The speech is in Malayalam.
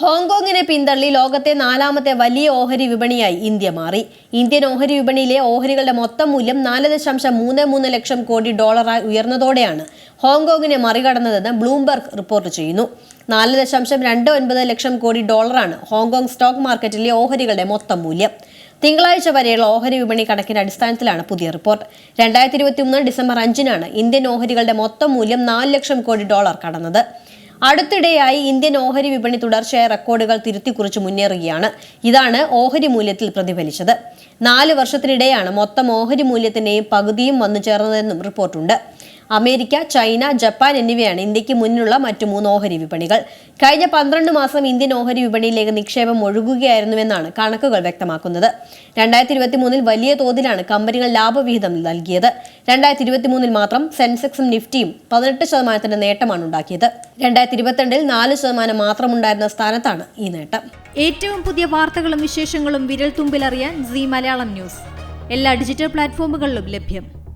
ഹോങ്കോങ്ങിനെ പിന്തള്ളി ലോകത്തെ നാലാമത്തെ വലിയ ഓഹരി വിപണിയായി ഇന്ത്യ മാറി. ഇന്ത്യൻ ഓഹരി വിപണിയിലെ ഓഹരികളുടെ മൊത്തം മൂല്യം നാല് ദശാംശം മൂന്ന് മൂന്ന് ലക്ഷം കോടി ഡോളറായി ഉയർന്നതോടെയാണ് ഹോങ്കോങ്ങിനെ മറികടന്നതെന്ന് ബ്ലൂംബർഗ് റിപ്പോർട്ട് ചെയ്യുന്നു. നാല് ദശാംശം രണ്ട് ഒൻപത് ലക്ഷം കോടി ഡോളറാണ് ഹോങ്കോങ് സ്റ്റോക്ക് മാർക്കറ്റിലെ ഓഹരികളുടെ മൊത്തം മൂല്യം. തിങ്കളാഴ്ച വരെയുള്ള ഓഹരി വിപണി കണക്കിന്റെ അടിസ്ഥാനത്തിലാണ് പുതിയ റിപ്പോർട്ട്. രണ്ടായിരത്തി ഇരുപത്തി ഡിസംബർ അഞ്ചിനാണ് ഇന്ത്യൻ ഓഹരികളുടെ മൊത്തം മൂല്യം നാല് ലക്ഷം കോടി ഡോളർ കടന്നത്. അടുത്തിടെയായി ഇന്ത്യൻ ഓഹരി വിപണി തുടർച്ചയായ റെക്കോർഡുകൾ തിരുത്തിക്കുറിച്ച് മുന്നേറുകയാണ്. ഇതാണ് ഓഹരി മൂല്യത്തിൽ പ്രതിഫലിച്ചത്. നാല് വർഷത്തിനിടെയാണ് മൊത്തം ഓഹരി മൂല്യത്തിന്റെയും പകുതിയും വന്നു ചേർന്നതെന്നും റിപ്പോർട്ടുണ്ട്. അമേരിക്ക ചൈന ജപ്പാൻ എന്നിവയാണ് ഇന്ത്യയ്ക്ക് മുന്നിലുള്ള മറ്റു മൂന്ന് ഓഹരി വിപണികൾ. കഴിഞ്ഞ പന്ത്രണ്ട് മാസം ഇന്ത്യൻ ഓഹരി വിപണിയിലേക്ക് നിക്ഷേപം ഒഴുകുകയായിരുന്നുവെന്നാണ് കണക്കുകൾ വ്യക്തമാക്കുന്നത്. രണ്ടായിരത്തി ഇരുപത്തി മൂന്നിൽ വലിയ തോതിലാണ് കമ്പനികൾ ലാഭവിഹിതം നൽകിയത്. രണ്ടായിരത്തി ഇരുപത്തി മൂന്നിൽ മാത്രം സെൻസെക്സും നിഫ്റ്റിയും പതിനെട്ട് ശതമാനത്തിന്റെ നേട്ടമാണ് ഉണ്ടാക്കിയത്. രണ്ടായിരത്തി ഇരുപത്തിരണ്ടിൽ നാല് ശതമാനം മാത്രമുണ്ടായിരുന്ന സ്ഥാനത്താണ് ഈ നേട്ടം. ഏറ്റവും പുതിയ വാർത്തകളും വിശേഷങ്ങളും വിരൽ തുമ്പിലറിയാൻ സി മലയാളം ന്യൂസ്. എല്ലാ ഡിജിറ്റൽ പ്ലാറ്റ്ഫോമുകളിലും ലഭ്യം.